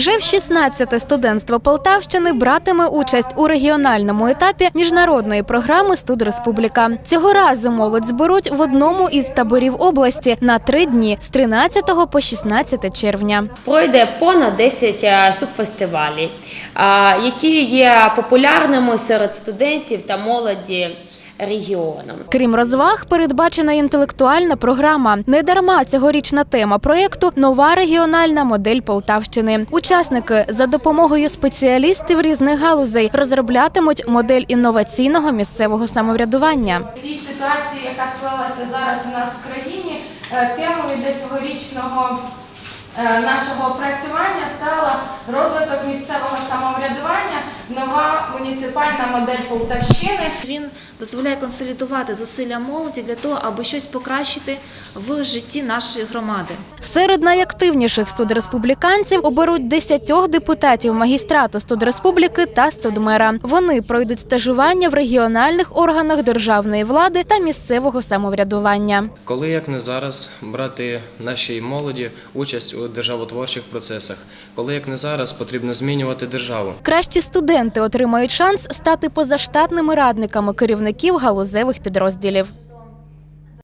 Вже в 16-те студентство Полтавщини братиме участь у регіональному етапі міжнародної програми Студ Республіка. Цього разу молодь зберуть в одному із таборів області на три дні з 13 по 16 червня. Пройде понад 10 е, субфестивалів, які є популярними серед студентів та молоді регіону. Крім розваг, передбачена інтелектуальна програма. Недарма цьогорічна тема проєкту нова регіональна модель Полтавщини. Учасники за допомогою спеціалістів різних галузей розроблятимуть модель інноваційного місцевого самоврядування. В тій ситуації, яка склалася зараз у нас в країні, е, темою для цьогорічного е, нашого опрацювання стала розвиток місцевого нова муніципальна модель Полтавщини. Він дозволяє консолідувати зусилля молоді для того, аби щось покращити в житті нашої громади. Серед найактивніших студреспубліканців оберуть 10 депутатів магістрату студреспубліки та студмера. Вони пройдуть стажування в регіональних органах державної влади та місцевого самоврядування. Коли як не зараз брати нашій молоді участь у державотворчих процесах, коли як не зараз потрібно змінювати державу. Кращі студенти отримають шанс стати позаштатними радниками керівників галузевих підрозділів.